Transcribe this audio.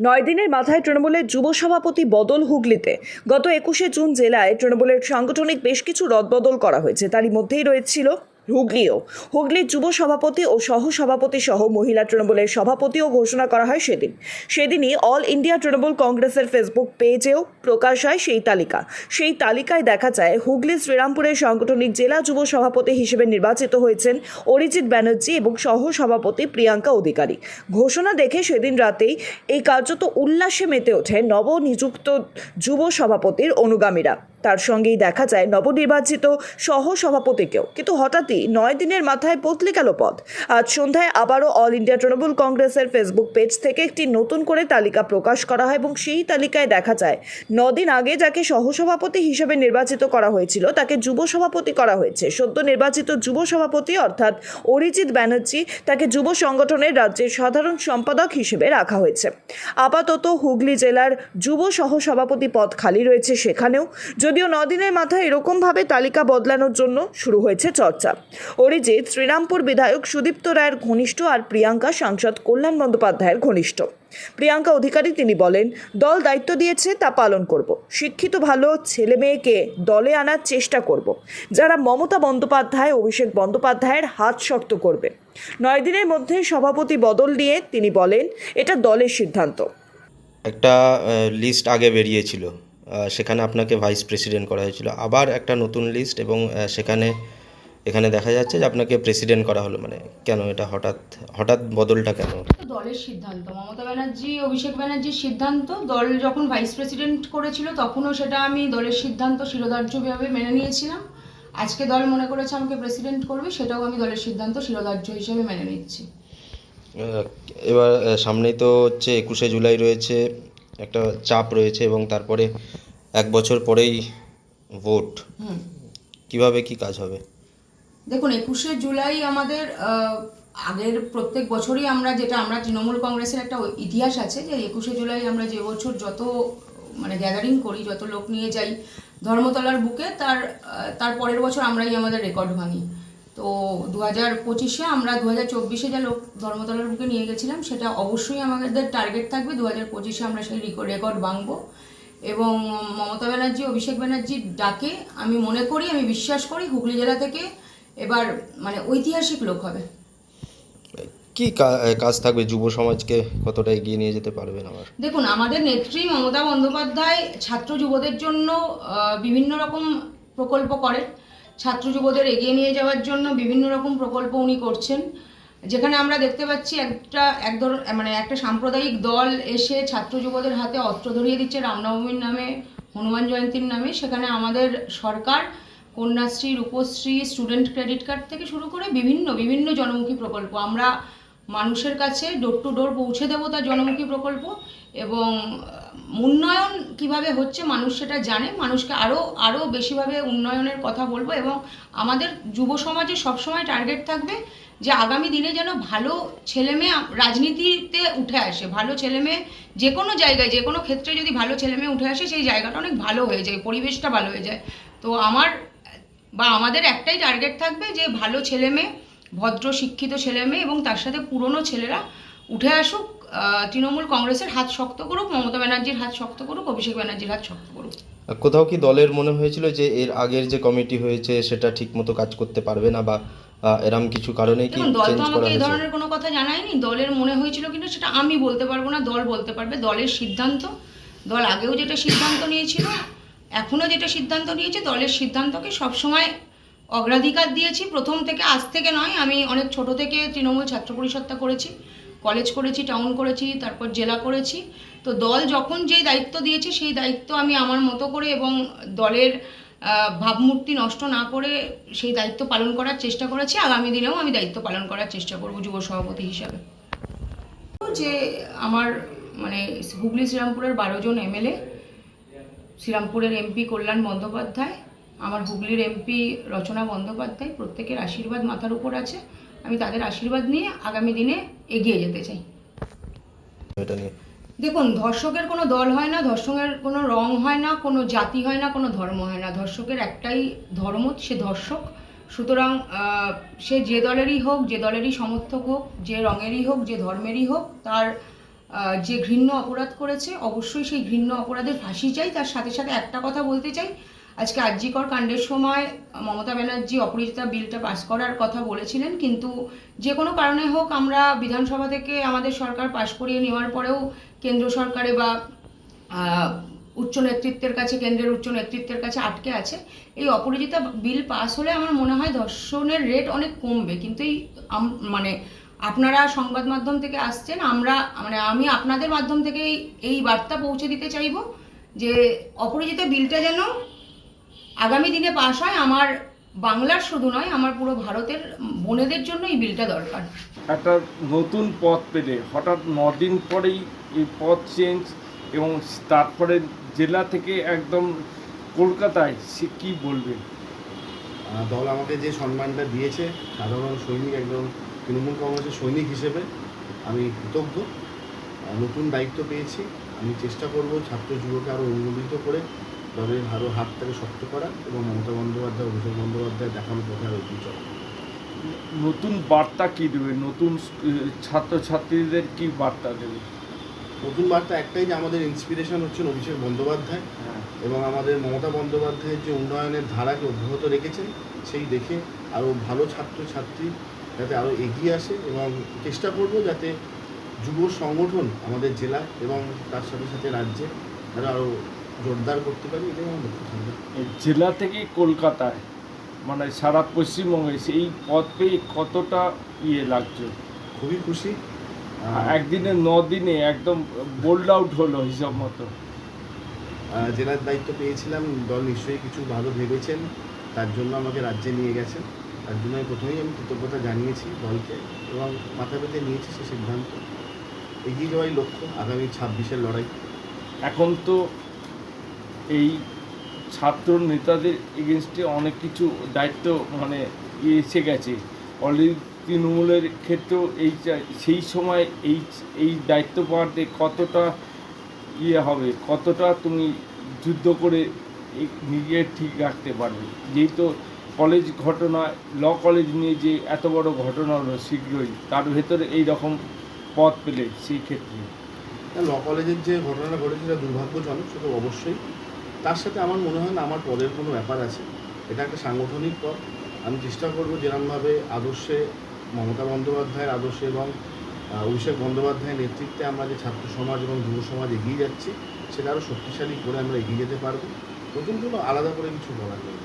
নয় দিনের মাথায় তৃণমূলের যুব সভাপতি বদল হুগলিতে। গত একুশে জুন জেলায় তৃণমূলের সাংগঠনিক বেশ কিছু রদবদল করা হয়েছে। তারই মধ্যেই রয়েছিল হুগলিও। হুগলির যুব সভাপতি ও সহ সভাপতি সহ মহিলা তৃণমূলের সভাপতিও ঘোষণা করা হয় সেদিন। সেদিনই অল ইন্ডিয়া তৃণমূল কংগ্রেসের ফেসবুক পেজেও প্রকাশ হয় সেই তালিকা। সেই তালিকায় দেখা যায় হুগলি শ্রীরামপুরের সাংগঠনিক জেলা যুব সভাপতি হিসেবে নির্বাচিত হয়েছেন অরিজিৎ ব্যানার্জি এবং সহ সভাপতি প্রিয়াঙ্কা অধিকারী। ঘোষণা দেখে সেদিন রাতেই এই কার্যত উল্লাসে মেতে ওঠে নবনিযুক্ত যুব সভাপতির অনুগামীরা। তার সঙ্গেই দেখা যায় নবনির্বাচিত সহ সভাপতিকেও কিন্তু হঠাৎই নয় দিনের মাথায় বদলে গেল পথ। আজ সন্ধ্যায় আবারও অল ইন্ডিয়া তৃণমূল কংগ্রেসের ফেসবুক পেজ থেকে একটি নতুন করে তালিকা প্রকাশ করা হয় এবং সেই তালিকায় দেখা যায়, নদিন আগে যাকে সহসভাপতি হিসেবে নির্বাচিত করা হয়েছিল, তাকে যুব সভাপতি করা হয়েছে। সদ্য নির্বাচিত যুব সভাপতি অর্থাৎ অরিজিৎ ব্যানার্জি তাকে যুব সংগঠনের রাজ্যের সাধারণ সম্পাদক হিসেবে রাখা হয়েছে। আপাতত হুগলি জেলার যুব সহসভাপতি পদ খালি রয়েছে সেখানেও। যদিও নদিনের মাথায় এরকমভাবে তালিকা বদলানোর জন্য শুরু হয়েছে চর্চা। অরিজিৎ, শ্রীরামপুর বিধায়ক সুদীপ্ত রায়ের ঘনিষ্ঠ আর প্রিয়াঙ্কা সাংসদ কল্যাণ বন্দ্যোপাধ্যায়ের ঘনিষ্ঠ। প্রিয়াঙ্কা অধিকারী তিনি বলেন, দল দায়িত্ব দিয়েছে, তা পালন করব। শিক্ষিত, ভালো ছেলে মেয়েকে দলে আনার চেষ্টা করব। যারা মমতা বন্দ্যোপাধ্যায়, অভিষেক বন্দ্যোপাধ্যায়ের হাত শক্ত করবে। নয় দিনের মধ্যে সভাপতি বদল নিয়ে তিনি বলেন, এটা দলের সিদ্ধান্ত। একটা লিস্ট আগে বেরিয়েছিল। সেখানে আপনাকে ভাইস প্রেসিডেন্ট করা হয়েছিল। আবার একটা নতুন লিস্ট এবং সেখানে এখানে দেখা যাচ্ছে যে আপনাকে প্রেসিডেন্ট করা হলো। মানে কেন এটা হঠাৎ হঠাৎ বদলটা কেন? দলের সিদ্ধান্ত। মমতা ব্যানার্জি অভিষেক ব্যানার্জির সিদ্ধান্ত। দল যখন ভাইস প্রেসিডেন্ট করেছিল তখনও সেটা আমি দলের সিদ্ধান্ত শিরোধার্যভাবে মেনে নিয়েছিলাম। আজকে দল মনে করেছে আমাকে প্রেসিডেন্ট করবে সেটাও আমি দলের সিদ্ধান্ত শিরোধার্য হিসেবে মেনে নিচ্ছি। এবার সামনেই তো হচ্ছে একুশে জুলাই রয়েছে। একটা চাপ রয়েছে এবং তারপরে এক বছর পরেই ভোট কীভাবে কি কাজ হবে? দেখুন একুশে জুলাই আমাদের আগের প্রত্যেক বছরই আমরা যেটা আমরা তৃণমূল কংগ্রেসের একটা ইতিহাস আছে যে একুশে জুলাই আমরা যে বছর যত মানে গ্যাদারিং করি যত লোক নিয়ে যাই ধর্মতলার বুকে তার তার পরের বছর আমরাই আমাদের রেকর্ড ভাঙি। তো দু হাজার পঁচিশে আমরা দু হাজার চব্বিশে যা লোক ধর্মতলার বুকে নিয়ে গেছিলাম সেটা অবশ্যই আমাদের টার্গেট থাকবে। দু হাজার পঁচিশে আমরা সেই রেকর্ড ভাঙবো। এবং মমতা ব্যানার্জি অভিষেক ব্যানার্জির ডাকে। আমি মনে করি আমি বিশ্বাস করি হুগলি জেলা থেকে এবার মানে ঐতিহাসিক লোক হবে। কি কাজ থাকবে? যুব সমাজকে কতটা এগিয়ে নিয়ে যেতে পারবেন আবার? দেখুন আমাদের নেত্রী মমতা বন্দ্যোপাধ্যায় ছাত্র যুবদের জন্য বিভিন্ন রকম প্রকল্প করেন। ছাত্র যুবদের এগিয়ে নিয়ে যাওয়ার জন্য বিভিন্ন রকম প্রকল্প উনি করছেন। যেখানে আমরা দেখতে পাচ্ছি একটা, এক ধর- মানে একটা সাম্প্রদায়িক দল এসে ছাত্র যুবদের হাতে অস্ত্র ধরিয়ে দিচ্ছে রামনবমীর নামে, হনুমান জয়ন্তীর নামে। সেখানে আমাদের সরকার, Kanyashree, Rupashree, student credit card থেকে শুরু করে বিভিন্ন বিভিন্ন জনমুখী প্রকল্প। আমরা মানুষের কাছে ডোর টু ডোর পৌঁছে দেবো তার জনমুখী প্রকল্প এবং উন্নয়ন কীভাবে হচ্ছে মানুষ সেটা জানে। মানুষকে আরও আরও বেশিভাবে উন্নয়নের কথা বলব এবং আমাদের যুব সমাজে সবসময় টার্গেট থাকবে যে আগামী দিনে যেন ভালো ছেলেমেয়ে রাজনীতিতে উঠে আসে। ভালো ছেলেমেয়ে যে কোনো জায়গায় যে কোনো ক্ষেত্রে যদি ভালো ছেলেমেয়ে উঠে আসে, সেই জায়গাটা অনেক ভালো হয়ে যায়, পরিবেশটা ভালো হয়ে যায়। তো আমার বা আমাদের একটাই টার্গেট থাকবে যে ভালো ছেলে মেয়ে ভদ্র শিক্ষিত ছেলে মেয়ে এবং তার সাথে পুরনো ছেলেরা উঠে আসুক। তৃণমূল কংগ্রেসের হাত শক্ত করুক মমতা ব্যানার্জির হাত শক্ত করুক অভিষেক ব্যানার্জির হাত শক্ত করুক। কোথাও কি দলের মনে হয়েছিল যে এর আগের যে কমিটি হয়েছে সেটা ঠিকমতো কাজ করতে পারবে না বা এরম কিছু কারণে কি দল তো আমাকে এই ধরনের কোনো কথা জানায়নি। দলের মনে হয়েছিল কিন্তু সেটা আমি বলতে পারব না দল বলতে পারবে। দলের সিদ্ধান্ত দল আগেও যেটা সিদ্ধান্ত নিয়েছিল এখনও যেটা সিদ্ধান্ত নিয়েছে দলের সিদ্ধান্তকে সবসময় অগ্রাধিকার দিয়েছি। প্রথম থেকে আজ থেকে নয় আমি অনেক ছোট থেকে তৃণমূল ছাত্র পরিষদটা করেছি। কলেজ করেছি টাউন করেছি, তারপর জেলা করেছি। তো দল যখন যেই দায়িত্ব দিয়েছে, সেই দায়িত্ব আমি আমার মতো করে এবং দলের ভাবমূর্তি নষ্ট না করে সেই দায়িত্ব পালন করার চেষ্টা করেছি। আগামী দিনেও আমি দায়িত্ব পালন করার চেষ্টা করব যুব সভাপতি হিসাবে। যে আমার মানে হুগলি শ্রীরামপুরের বারো জন এমএলএ শ্রীরামপুরের এমপি কল্যাণ বন্দ্যোপাধ্যায়, আমার হুগলির এমপি রচনা বন্দ্যোপাধ্যায়, প্রত্যেকের আশীর্বাদ মাথার উপর আছে। আমি তাদের আশীর্বাদ নিয়ে আগামী দিনে এগিয়ে যেতে চাই। এটা নিয়ে। দেখুন ধর্ষকের কোনো দল হয় না ধর্ষকের কোনো রং হয় না কোনো জাতি হয় না কোনো ধর্ম হয় না। ধর্ষকের একটাই ধর্ম সে ধর্ষক। সুতরাং সে যে দলেরই হোক যে দলেরই সমর্থক হোক যে রঙেরই হোক যে ধর্মেরই হোক তার যে ঘৃণ্য অপরাধ করেছে অবশ্যই সেই ঘৃণ্য অপরাধের ফাঁসি চাই। তার সাথে সাথে একটা কথা বলতে চাই আজকে আরজিকর কাণ্ডের সময় মমতা ব্যানার্জি অপরাজিতা বিলটা পাস করার কথা বলেছিলেন, কিন্তু যে কোনো কারণে হোক আমরা বিধানসভা থেকে আমাদের সরকার পাশ করিয়ে নেওয়ার পরেও কেন্দ্র সরকারে বা উচ্চ নেতৃত্বের কাছে, কেন্দ্রের উচ্চ নেতৃত্বের কাছে আটকে আছে। এই অপরাজিতা বিল পাস হলে আমার মনে হয় ধর্ষণের রেট অনেক কমবে, কিন্তু এই মানে আপনারা সংবাদ মাধ্যম থেকে আসছেন, আমরা মানে আমি আপনাদের মাধ্যম থেকে এই- বার্তা পৌঁছে দিতে চাইব যে অপরাজিতা বিলটা যেন আগামী দিনে পাশ হয় আমার বাংলার শুধু নয় আমার পুরো ভারতের বোনেদের জন্য এই বিলটা দরকার। একটা নতুন পথ পেলে হঠাৎ দিন পরেই এই পথ চেঞ্জ এবং তারপরে জেলা থেকে একদম কলকাতায় সে কী বলবে? দল আমাকে যে সম্মানটা দিয়েছে সাধারণ সৈনিক একজন তৃণমূল কংগ্রেসের সৈনিক হিসেবে আমি কৃতজ্ঞ। নতুন দায়িত্ব পেয়েছি। আমি চেষ্টা করব ছাত্র যুবকে আরও উন্নতিত করে দলের আরও হাতটাকে শক্ত করা এবং মমতা বন্দ্যোপাধ্যায় অভিষেক বন্দ্যোপাধ্যায় দেখানো পথে আরও এগিয়ে চলা নতুন বার্তা কী দেবে? নতুন ছাত্রছাত্রীদের কী বার্তা দেবে? নতুন বার্তা একটাই যে আমাদের ইন্সপিরেশন হচ্ছেন অভিষেক বন্দ্যোপাধ্যায় এবং আমাদের মমতা বন্দ্যোপাধ্যায়ের যে উন্নয়নের ধারাকে অব্যাহত রেখেছেন সেই দেখে আরও ভালো ছাত্রছাত্রী যাতে আরও এগিয়ে আসে এবং চেষ্টা করব যাতে যুব সংগঠন আমাদের জেলা এবং তার সাথে সাথে রাজ্যে যারা আরও জোরদার করতে পারি এটাই আমার লক্ষ্য থাকবে জেলা থেকে কলকাতায় মানে সারা পশ্চিমবঙ্গে সেই পথ পেয়ে কতটা ইয়ে লাগছে? খুবই খুশি। একদিনে ন দিনে একদম বোল্ড আউট হলো হিসাব মতো। জেলার দায়িত্ব পেয়েছিলাম দল নিশ্চয়ই কিছু ভালো ভেবেছেন তার জন্য আমাকে রাজ্যে নিয়ে গেছেন। তার জন্য আমি প্রথমেই আমি কৃতজ্ঞতা জানিয়েছি দলকে এবং মাথা পেতে নিয়েছি সে সিদ্ধান্ত। এগিয়ে যাওয়াই লক্ষ্য আগামী ছাব্বিশের লড়াই। এখন তো এই ছাত্র নেতাদের এগেনস্টে অনেক কিছু দায়িত্ব মানে এসে গেছে। অলরেডি তৃণমূলের ক্ষেত্রেও এই সেই সময় এই এই দায়িত্ব পাওয়াতে কতটা ইয়ে হবে, কতটা তুমি যুদ্ধ করে নিজে ঠিক রাখতে পারবে? যেহেতু কলেজ ঘটনা ল কলেজ নিয়ে যে এত বড় ঘটনা হলো শীঘ্রই, তার ভেতরে এই রকম পথ পেলে সেই ক্ষেত্রে। ল কলেজের যে ঘটনাটা ঘটেছে সেটা দুর্ভাগ্যজনক, সেটা অবশ্যই। তার সাথে আমার মনে হয় না আমার পদের কোনো ব্যাপার আছে। এটা একটা সাংগঠনিক পদ। আমি চেষ্টা করব যেরমভাবে আদর্শে মমতা বন্দ্যোপাধ্যায়ের আদর্শে এবং অভিষেক বন্দ্যোপাধ্যায়ের নেতৃত্বে আমরা যে ছাত্র সমাজ এবং যুব সমাজ এগিয়ে যাচ্ছি, সেটা আরও শক্তিশালী করে আমরা এগিয়ে যেতে পারব। নতুন কোনো আলাদা করে কিছু বলার নেই।